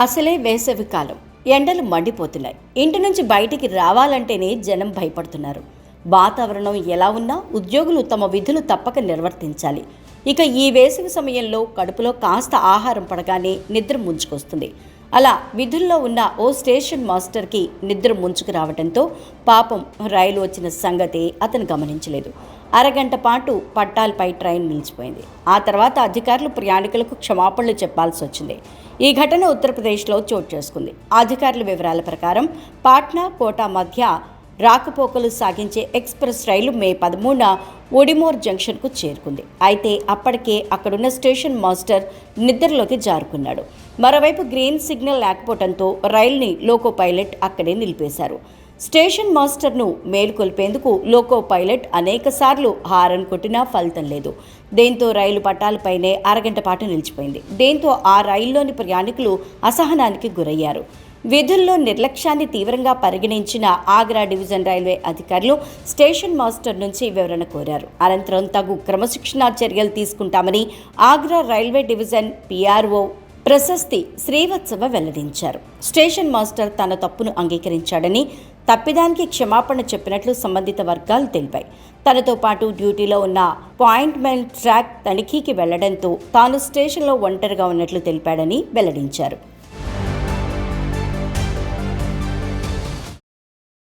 అసలే వేసవి కాలం. ఎండలు మండిపోతున్నాయి. ఇంటి నుంచి బయటికి రావాలంటేనే జనం భయపడుతున్నారు. వాతావరణం ఎలా ఉన్నా ఉద్యోగులు తమ విధులు తప్పక నిర్వర్తించాలి. ఇక ఈ వేసవి సమయంలో కడుపులో కాస్త ఆహారం పడగానే నిద్ర ముంచుకొస్తుంది. అలా విధుల్లో ఉన్న ఓ స్టేషన్ మాస్టర్కి నిద్ర ముంచుకు రావడంతో పాపం రైలు వచ్చిన సంగతి అతను గమనించలేదు. అరగంట పాటు పట్టాలపై ట్రైన్ నిలిచిపోయింది. ఆ తర్వాత అధికారులు ప్రయాణికులకు క్షమాపణలు చెప్పాల్సి వచ్చింది. ఈ ఘటన ఉత్తరప్రదేశ్లో చోటు చేసుకుంది. అధికారుల వివరాల ప్రకారం పాట్నా కోటా మధ్య రాకపోకలు సాగించే ఎక్స్ప్రెస్ రైలు మే పదమూడున ఒడిమోర్ జంక్షన్కు చేరుకుంది. అయితే అప్పటికే అక్కడున్న స్టేషన్ మాస్టర్ నిద్రలోకి జారుకున్నాడు. మరోవైపు గ్రీన్ సిగ్నల్ లేకపోవడంతో రైలుని లోకో పైలట్ అక్కడే నిలిపేశారు. స్టేషన్ మాస్టర్ను మేలుకొల్పేందుకు లోకో పైలట్ అనేకసార్లు హారన్ కొట్టినా ఫలితం లేదు. దీంతో రైలు పట్టాలపైనే అరగంట పాటు నిలిచిపోయింది. దీంతో ఆ రైల్లోని ప్రయాణికులు అసహనానికి గురయ్యారు. విధుల్లో నిర్లక్ష్యాన్ని తీవ్రంగా పరిగణించిన ఆగ్రా డివిజన్ రైల్వే అధికారులు స్టేషన్ మాస్టర్ నుంచి వివరణ కోరారు. అనంతరం తగు క్రమశిక్షణా చర్యలు తీసుకుంటామని Agra railway division PRO Prashasti Srivastava వెల్లడించారు. స్టేషన్ మాస్టర్ తన తప్పును అంగీకరించాడని తప్పిదానికి క్షమాపణ చెప్పినట్లు సంబంధిత వర్గాలు తెలిపాయి. తనతో పాటు డ్యూటీలో ఉన్న పాయింట్మెంట్ ట్రాక్ తనిఖీకి వెళ్ళడంతో తాను స్టేషన్లో ఒంటరిగా ఉన్నట్లు తెలిపాడని వెల్లడించారు.